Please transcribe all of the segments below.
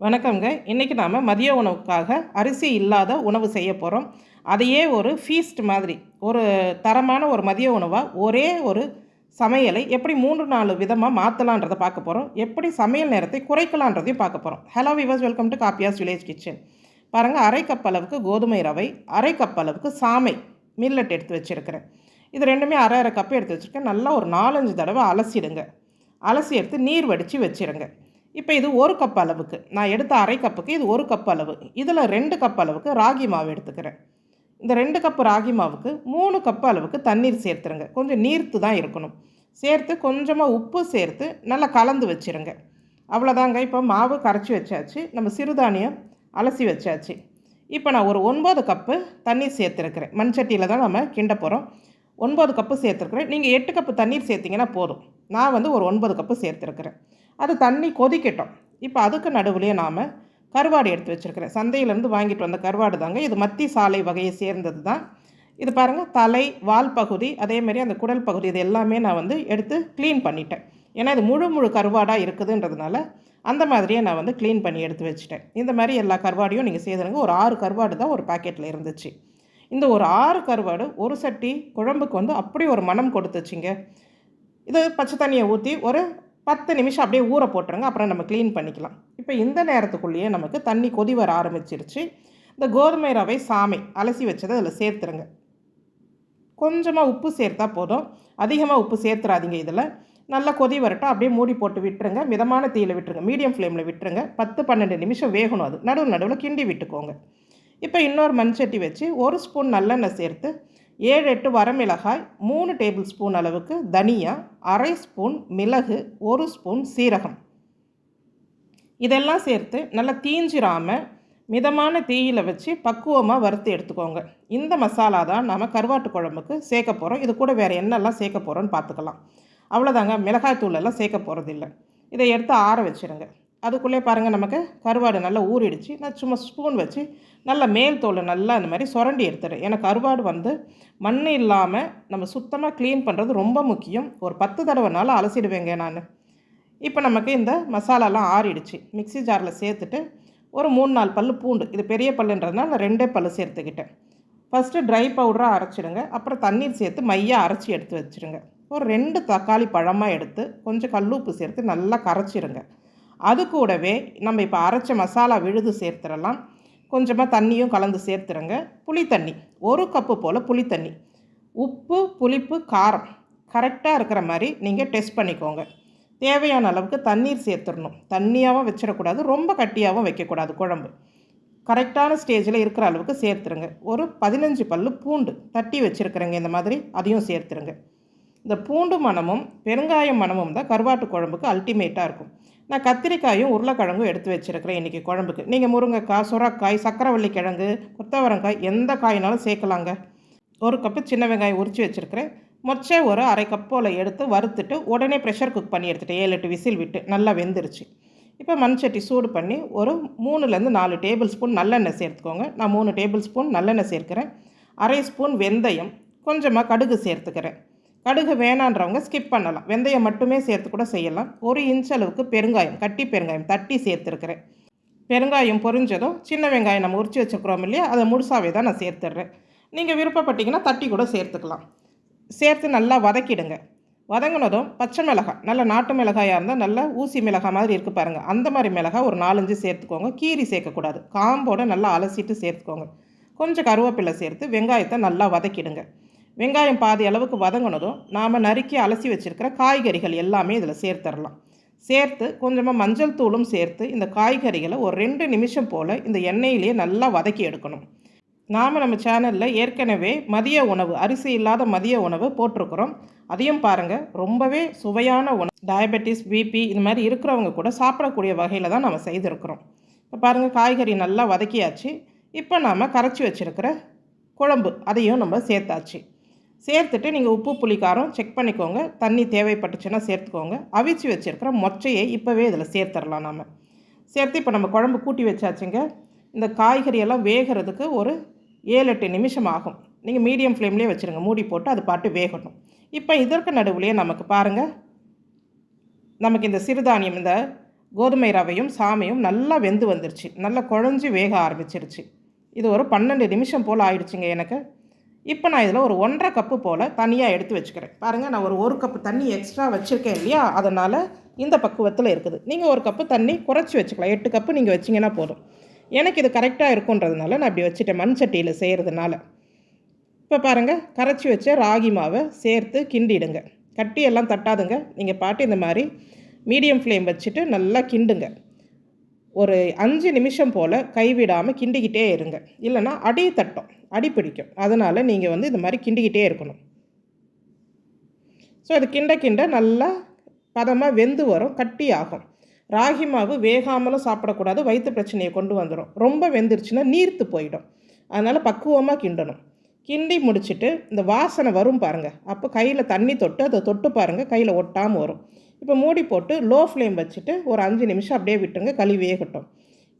வணக்கங்க இன்றைக்கி நாம் மதிய உணவுக்காக அரிசி இல்லாத உணவு செய்ய போகிறோம் அதையே ஒரு ஃபீஸ்ட் மாதிரி ஒரு தரமான ஒரு மதிய உணவாக ஒரே ஒரு சமையலை எப்படி மூன்று நாலு விதமாக மாற்றலான்றதை பார்க்க போகிறோம் எப்படி சமையல் நேரத்தை குறைக்கலான்றதையும் பார்க்க போகிறோம் ஹலோ விவர்ஸ் வெல்கம் டு காப்பியாஸ் வில்லேஜ் கிச்சன் பாருங்கள் அரை கப் அளவுக்கு கோதுமை ரவை அரை கப் அளவுக்கு சாமை மில்லட் எடுத்து வச்சுருக்கிறேன். இது ரெண்டுமே அரை அரை கப்பு எடுத்து வச்சுருக்கேன். நல்லா ஒரு நாலஞ்சு தடவை அலசிடுங்க. அலசி எடுத்து நீர் வடித்து வச்சுருங்க. இப்போ இது ஒரு கப் அளவுக்கு. நான் எடுத்த அரை கப்புக்கு இது ஒரு கப் அளவு. இதில் ரெண்டு கப் அளவுக்கு ராகி மாவு எடுத்துக்கிறேன். இந்த ரெண்டு கப் ராகி மாவுக்கு மூணு கப் அளவுக்கு தண்ணீர் சேர்த்துருங்க. கொஞ்சம் நீர்த்து தான் இருக்கணும். சேர்த்து கொஞ்சமாக உப்பு சேர்த்து நல்லா கலந்து வச்சிருங்க. அவ்வளோதாங்க இப்போ மாவு கரைச்சி வச்சாச்சு. நம்ம சிறுதானியம் அலசி வச்சாச்சு. இப்போ நான் ஒரு ஒன்பது கப்பு தண்ணீர் சேர்த்துருக்கிறேன். மண்சட்டியில் தான் நம்ம கிண்ட போகிறோம் ஒன்பது கப்பு சேர்த்துருக்குறேன். நீங்கள் எட்டு கப்பு தண்ணீர் சேர்த்திங்கன்னா போதும். நான் வந்து ஒரு ஒன்பது கப்பு சேர்த்துருக்குறேன். அது தண்ணி கொதிக்கட்டும். இப்போ அதுக்கு நடுவுலேயே நாம் கருவாடு எடுத்து வச்சுருக்கிறேன். சந்தையிலேருந்து வாங்கிட்டு வந்த கருவாடு தாங்க. இது மத்தி சாலை வகையை சேர்ந்தது தான். இது பாருங்கள் தலை வால் பகுதி அதேமாரி அந்த குடல் பகுதி இது எல்லாமே நான் வந்து எடுத்து க்ளீன் பண்ணிட்டேன். ஏன்னா இது முழு முழு கருவாடாக இருக்குதுன்றதுனால அந்த மாதிரியே நான் வந்து க்ளீன் பண்ணி எடுத்து வச்சுட்டேன். இந்த மாதிரி எல்லா கருவாடையும் நீங்கள் செய்துருங்க. ஒரு ஆறு கருவாடு தான் ஒரு பாக்கெட்டில் இருந்துச்சு. இந்த ஒரு ஆறு கருவாடு ஒரு சட்டி குழம்புக்கு வந்து அப்படி ஒரு மனம் கொடுத்துச்சிங்க. இது பச்சை தண்ணியை ஊற்றி ஒரு பத்து நிமிஷம் அப்படியே ஊற போட்டுருங்க. அப்புறம் நம்ம க்ளீன் பண்ணிக்கலாம். இப்போ இந்த நேரத்துக்குள்ளேயே நமக்கு தண்ணி கொதி வர ஆரம்பிச்சிருச்சு. இந்த கோதுமை ரவை சாமை அலசி வச்சதை அதில் சேர்த்துருங்க. கொஞ்சமாக உப்பு சேர்த்தா போதும். அதிகமாக உப்பு சேர்த்துறாதீங்க இதில். நல்லா கொதி வரட்டும். அப்படியே மூடி போட்டு விட்டுருங்க. மிதமான தீயில் விட்டுருங்க. மீடியம் ஃப்ளேமில் விட்டுருங்க. பத்து பன்னெண்டு நிமிஷம் வேகணும் அது. நடுவு நடுவில் கிண்டி விட்டுக்கோங்க. இப்போ இன்னொரு மண்சட்டி வச்சு ஒரு ஸ்பூன் நல்லெண்ணெய் சேர்த்து ஏழு எட்டு வரமிளகாய் மூணு டேபிள் ஸ்பூன் அளவுக்கு தனியா அரை ஸ்பூன் மிளகு ஒரு ஸ்பூன் சீரகம். இதெல்லாம் சேர்த்து நல்லா தீஞ்சிராமல் மிதமான தீயில் வச்சு பக்குவமாக வறுத்து எடுத்துக்கோங்க. இந்த மசாலா தான் நாம் கருவாட்டு குழம்புக்கு சேர்க்க போகிறோம் இது கூட வேறு என்னெல்லாம் சேர்க்க போகிறோன்னு பார்த்துக்கலாம். அவ்வளோதாங்க மிளகாய் தூளெல்லாம் சேர்க்க போகிறதில்ல இதை எடுத்து ஆற வச்சுருங்க. அதுக்குள்ளே பாருங்கள் நமக்கு கருவாடு நல்லா ஊறிடுச்சு. நான் சும்மா ஸ்பூன் வச்சு நல்லா மேல் தோல் நல்லா அந்த மாதிரி சுரண்டி எடுத்துடுறேன். ஏன்னா கருவாடு வந்து மண் இல்லாமல் நம்ம சுத்தமாக க்ளீன் பண்ணுறது ரொம்ப முக்கியம். ஒரு பத்து தடவைனாலும் அலசிடுவேங்க நான். இப்போ நமக்கு இந்த மசாலாலாம் ஆறிடுச்சு. மிக்ஸி ஜாரில் சேர்த்துட்டு ஒரு மூணு நாலு பல் பூண்டு இது பெரிய பல்லுன்றதுனால நான் ரெண்டே பல் சேர்த்துக்கிட்டேன். ஃபஸ்ட்டு ட்ரை பவுடராக அரைச்சிடுங்க. அப்புறம் தண்ணீர் சேர்த்து மையாக அரைச்சி எடுத்து வச்சுருங்க ஒரு ரெண்டு தக்காளி பழமாக எடுத்து கொஞ்சம் கல்லுப்பு சேர்த்து நல்லா கரைச்சிடுங்க. அது கூடவே நம்ம இப்போ அரைச்ச மசாலா விழுது சேர்த்துடலாம். கொஞ்சமாக தண்ணியும் கலந்து சேர்த்துருங்க புளி தண்ணி. ஒரு கப்பு போல் புளி தண்ணி. உப்பு புளிப்பு காரம். கரெக்டாக இருக்கிற மாதிரி நீங்கள் டெஸ்ட் பண்ணிக்கோங்க. தேவையான அளவுக்கு தண்ணீர் சேர்த்துடணும். தண்ணியாகவும் வச்சிடக்கூடாது. ரொம்ப கட்டியாகவும் வைக்கக்கூடாது குழம்பு. கரெக்டான ஸ்டேஜில் இருக்கிற அளவுக்கு சேர்த்துருங்க ஒரு பதினஞ்சு பல் பூண்டு தட்டி வச்சுருக்குறேங்க இந்த மாதிரி. அதையும் சேர்த்துருங்க இந்த பூண்டு மணமும் பெருங்காயம் மணமும் தான் கருவாட்டு குழம்புக்கு அல்டிமேட்டாக இருக்கும். நான் கத்திரிக்காயும் உருளைக்கிழங்கும் எடுத்து வச்சுருக்கிறேன் இன்றைக்கி குழம்புக்கு. நீங்கள் முருங்கைக்காய் சுரக்காய் சக்கரவள்ளி கிழங்கு கொத்தவரங்காய் எந்த காயினாலும் சேர்க்கலாங்க. ஒரு கப்பு சின்ன வெங்காயம் உரித்து வச்சுருக்கிறேன். மொச்சை ஒரு அரை கப்போல் எடுத்து வறுத்துட்டு உடனே ப்ரெஷர் குக் பண்ணி எடுத்துகிட்டு ஏழு எட்டு விசில் விட்டு நல்லா வெந்துருச்சு. இப்போ மண் சட்டி சூடு பண்ணி ஒரு மூணுலேருந்து நாலு டேபிள் ஸ்பூன் நல்லெண்ணெய் சேர்த்துக்கோங்க. நான் மூணு டேபிள் ஸ்பூன் நல்லெண்ணெய் சேர்க்குறேன். அரை ஸ்பூன் வெந்தயம் கொஞ்சமாக கடுகு சேர்த்துக்கிறேன். கடுகு வேணான்றவங்க ஸ்கிப் பண்ணலாம். வெந்தயம் மட்டுமே சேர்த்து கூட செய்யலாம். ஒரு இன்ச் அளவுக்கு பெருங்காயம் கட்டி பெருங்காயம் தட்டி சேர்த்துருக்குறேன். பெருங்காயம் பொரிஞ்சதும் சின்ன வெங்காயம் நம்ம உரிச்சு வச்சுருக்குறோம் இல்லையா? அதை முழுசாவே தான் நான் சேர்த்துட்றேன். நீங்கள் விருப்பப்பட்டீங்கன்னா தட்டி கூட சேர்த்துக்கலாம். சேர்த்து நல்லா வதக்கிடுங்க. வதங்கினதும் பச்சை மிளகாய் நல்ல நாட்டு மிளகாயாக இருந்தால் நல்ல ஊசி மிளகாய் மாதிரி இருக்குது பாருங்கள் அந்த மாதிரி மிளகாய் ஒரு நாலஞ்சு சேர்த்துக்கோங்க. கீரி சேர்க்கக்கூடாது. காம்போடு நல்லா அலசிட்டு சேர்த்துக்கோங்க. கொஞ்சம் கருவேப்பிலை சேர்த்து வெங்காயத்தை நல்லா வதக்கிடுங்க. வெங்காயம் பாதி அளவுக்கு வதங்கினதும் நாம் நறுக்கி அலசி வச்சுருக்கிற காய்கறிகள் எல்லாமே இதில் சேர்த்துடலாம் சேர்த்து கொஞ்சமாக மஞ்சள் தூளும் சேர்த்து இந்த காய்கறிகளை ஒரு ரெண்டு நிமிஷம் போல் இந்த எண்ணெயிலேயே நல்லா வதக்கி எடுக்கணும். நாம் நம்ம சேனலில் ஏற்கனவே மதிய உணவு அரிசி இல்லாத மதிய உணவு போட்டிருக்கிறோம். அதையும் பாருங்கள் ரொம்பவே சுவையான உணவு. டயபெட்டிஸ் பிபி இந்த மாதிரி இருக்கிறவங்க கூட சாப்பிடக்கூடிய வகையில் தான் நம்ம செய்திருக்கிறோம். இப்போ பாருங்கள் காய்கறி நல்லா வதக்கியாச்சு. இப்போ நாம் கரைச்சி வச்சுருக்கிற குழம்பு அதையும் நம்ம சேர்த்தாச்சு. சேர்த்துட்டு நீங்கள் உப்பு புளிக்காரம் செக் பண்ணிக்கோங்க. தண்ணி தேவைப்பட்டுச்சுன்னா சேர்த்துக்கோங்க. அவிச்சு வச்சுருக்கிற மொச்சையை இப்போவே இதில் சேர்த்துடலாம் நம்ம சேர்த்து இப்போ நம்ம குழம்பு கூட்டி வச்சாச்சுங்க. இந்த காய்கறியெல்லாம் வேகிறதுக்கு ஒரு ஏழு எட்டு நிமிஷம் ஆகும். நீங்கள் மீடியம் ஃப்ளேம்லேயே வச்சுருங்க. மூடி போட்டு அது பாட்டு வேகட்டும். இப்போ இதற்கு நடுவுலையே நமக்கு பாருங்கள் நமக்கு இந்த சிறுதானியம் இந்த கோதுமை ரவையும் சாமையும் நல்லா வெந்து வந்துருச்சு. நல்லா குழஞ்சி வேக ஆரம்பிச்சிருச்சு. இது ஒரு பன்னெண்டு நிமிஷம் போல் ஆயிடுச்சுங்க எனக்கு. இப்போ நான் இதில் ஒரு ஒன்றரை கப்பு போல் தனியாக எடுத்து வச்சுக்கிறேன். பாருங்கள் நான் ஒரு ஒரு கப்பு தண்ணி எக்ஸ்ட்ரா வச்சுருக்கேன் இல்லையா? அதனால் இந்த பக்குவத்தில் இருக்குது. நீங்கள் ஒரு கப்பு தண்ணி குறைச்சி வச்சுக்கலாம். எட்டு கப்பு நீங்கள் வச்சிங்கன்னா போதும். எனக்கு இது கரெக்டாக இருக்குன்றதுனால நான் இப்படி வச்சுட்டேன் மண் சட்டியில் செய்கிறதுனால இப்போ பாருங்கள் கரைச்சி வச்ச ராகி மாவை சேர்த்து கிண்டிடுங்க. கட்டி எல்லாம் தட்டாதுங்க. நீங்கள் பாட்டு இந்த மாதிரி மீடியம் ஃப்ளேம் வச்சுட்டு நல்லா கிண்டுங்க. ஒரு அஞ்சு நிமிஷம் போல் கைவிடாமல் கிண்டிக்கிட்டே இருங்க. இல்லைன்னா அடி தட்டும் அடி பிடிக்கும். அதனால் நீங்கள் வந்து இந்த மாதிரி கிண்டிக்கிட்டே இருக்கணும். ஸோ அது கிண்ட கிண்ட நல்லா பதமாக வெந்து வரும் கட்டி ஆகும். ராகி மாவு வேகாமலும் சாப்பிடக்கூடாது வயிற்று பிரச்சனையை கொண்டு வந்துடும் ரொம்ப வெந்துருச்சுன்னா நீர்த்து போயிடும். அதனால் பக்குவமாக கிண்டணும். கிண்டி முடிச்சுட்டு இந்த வாசனை வரும் பாருங்கள் அப்போ கையில் தண்ணி தொட்டு அதை தொட்டு பாருங்கள் கையில் ஒட்டாமல் வரும். இப்போ மூடி போட்டு லோ ஃப்ளேம் வச்சுட்டு ஒரு அஞ்சு நிமிஷம் அப்படியே விட்டுருங்க களி வேகட்டும்.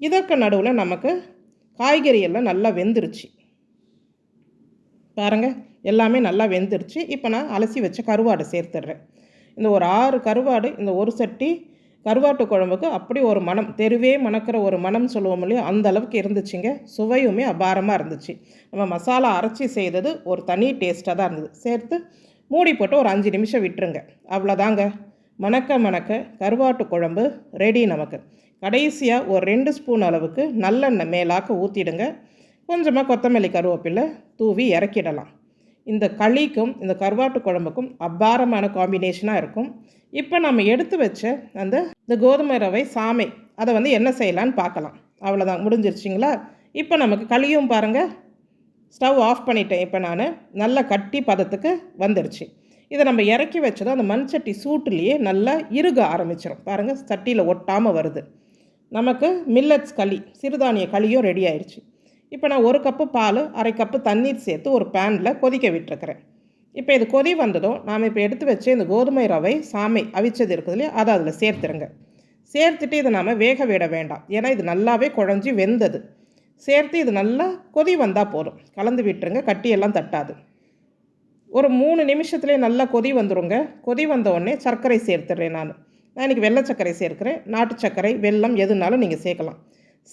இதற்கு நடுவில் நமக்கு காய்கறி எல்லாம் நல்லா வெந்துருச்சு. பாருங்கள் எல்லாமே நல்லா வெந்துருச்சு. இப்போ நான் அலசி வச்ச கருவாடு சேர்த்துடுறேன். இந்த ஒரு ஆறு கருவாடு இந்த ஒரு சட்டி கருவாட்டு குழம்புக்கு அப்படி ஒரு மனம் தெருவே மணக்கிற ஒரு மனம் சொல்லுவோம் இல்லையோ அந்த அளவுக்கு இருந்துச்சுங்க. சுவையுமே அபாரமாக இருந்துச்சு. நம்ம மசாலா அரைச்சி செய்தது ஒரு தனி டேஸ்ட்டாக தான் இருந்தது. சேர்த்து மூடி போட்டு ஒரு அஞ்சு நிமிஷம் விட்டுருங்க. அவ்வளோதாங்க. மணக்க மணக்க கருவாட்டு குழம்பு ரெடி நமக்கு. கடைசியாக ஒரு ரெண்டு ஸ்பூன் அளவுக்கு நல்லெண்ணெய் மேலாக்க ஊற்றிடுங்க கொஞ்சமாக கொத்தமல்லி கருவேப்பிலை தூவி இறக்கிடலாம். இந்த களிக்கும் இந்த கருவாட்டு குழம்புக்கும் அபாரமான காம்பினேஷனாக இருக்கும். இப்போ நம்ம எடுத்து வச்ச அந்த இந்த கோதுமை ரவை சாமை அதை வந்து என்ன செய்யலான்னு பார்க்கலாம். அவ்வளோதான் முடிஞ்சிருச்சிங்களா? இப்போ நமக்கு களியும் பாருங்கள் ஸ்டவ் ஆஃப் பண்ணிட்டேன். இப்போ நான் நல்லா கட்டி பதத்துக்கு வந்துடுச்சு இதை நம்ம இறக்கி வச்சதும் அந்த மண் சட்டி சூட்டுலேயே நல்லா இறுக ஆரம்பிச்சிடும் பாருங்கள் சட்டியில் ஒட்டாமல் வருது. நமக்கு மில்லட்ஸ் களி சிறுதானிய களியும் ரெடி ஆயிடுச்சு இப்போ நான் ஒரு கப்பு பால் அரை கப்பு தண்ணீர் சேர்த்து ஒரு பேனில் கொதிக்க விட்டுருக்கிறேன். இப்போ இது கொதி வந்ததும் நாம் இப்போ எடுத்து வச்சு இந்த கோதுமை ரவை சாமை அவிச்சது இருக்குது இல்லையா அதை அதில் சேர்த்துருங்க. சேர்த்துட்டு இதை நாம் வேக விட வேண்டாம். ஏன்னா இது நல்லாவே குழஞ்சி வெந்தது. சேர்த்து இது நல்லா கொதி வந்தால் போதும். கலந்து விட்டுருங்க கட்டியெல்லாம் தட்டாது. ஒரு மூணு நிமிஷத்துலேயே நல்லா கொதி வந்துடுங்க கொதி வந்தவுடனே சர்க்கரை சேர்த்துடுறேன் நான். நான் இன்றைக்கி வெள்ளை சர்க்கரை சேர்க்குறேன். நாட்டு சர்க்கரை வெல்லம் எதுனாலும் நீங்கள் சேர்க்கலாம்.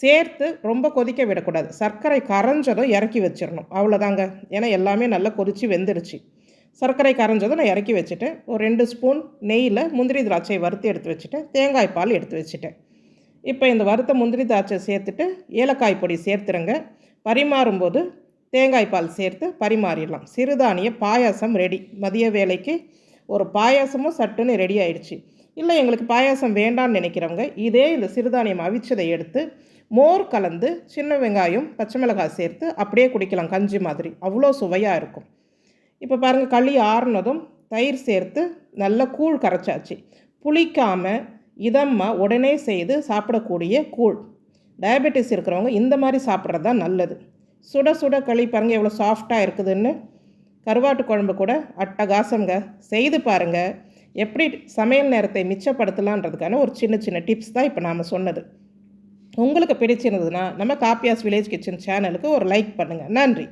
சேர்த்து ரொம்ப கொதிக்க விடக்கூடாது. சர்க்கரை கரைஞ்சதும் இறக்கி வச்சிடணும் அவ்வளோதாங்க. ஏன்னா எல்லாமே நல்லா கொதித்து வெந்துருச்சு. சர்க்கரை கரைஞ்சதும் நான் இறக்கி வச்சுட்டேன். ஒரு ரெண்டு ஸ்பூன் நெய்யில் முந்திரி திராட்சை வறுத்து எடுத்து வச்சுட்டேன். தேங்காய் பால் எடுத்து வச்சுட்டேன். இப்போ இந்த வறுத்த முந்திரி திராட்சை சேர்த்துட்டு ஏலக்காய் பொடி சேர்த்துருங்க பரிமாறும்போது தேங்காய் பால் சேர்த்து பரிமாறிடலாம். சிறுதானிய பாயாசம் ரெடி மதிய வேலைக்கு ஒரு பாயாசமும் சட்டுன்னு ரெடி ஆயிடுச்சு. இல்லை எங்களுக்கு பாயாசம் வேண்டான்னு நினைக்கிறவங்க இதே இந்த சிறுதானியம் அவிச்சதை எடுத்து மோர் கலந்து சின்ன வெங்காயம் பச்சை மிளகாய் சேர்த்து அப்படியே குடிக்கலாம். கஞ்சி மாதிரி. அவ்வளோ சுவையாக இருக்கும். இப்போ பாருங்கள் களி ஆறுனதும் தயிர் சேர்த்து நல்ல கூழ் கரைச்சாச்சு. புளிக்காமல் இதமாக உடனே செய்து சாப்பிடக்கூடிய கூழ். டயபெட்டிஸ் இருக்கிறவங்க இந்த மாதிரி சாப்பிட்றது தான் நல்லது. சுட சுட களி பாருங்கள் எவ்வளோ சாஃப்டாக இருக்குதுன்னு. கருவாட்டு குழம்பு கூட அட்டகாசங்க. செய்து பாருங்கள் எப்படி சமையல் நேரத்தை மிச்சப்படுத்தலான்றதுக்கான ஒரு சின்ன சின்ன டிப்ஸ் தான் இப்போ நாம் சொன்னது. உங்களுக்கு பிடிச்சிருந்ததுன்னா நம்ம காப்பியாஸ் வில்லேஜ் கிச்சன் சேனலுக்கு ஒரு லைக் பண்ணுங்கள் நன்றி.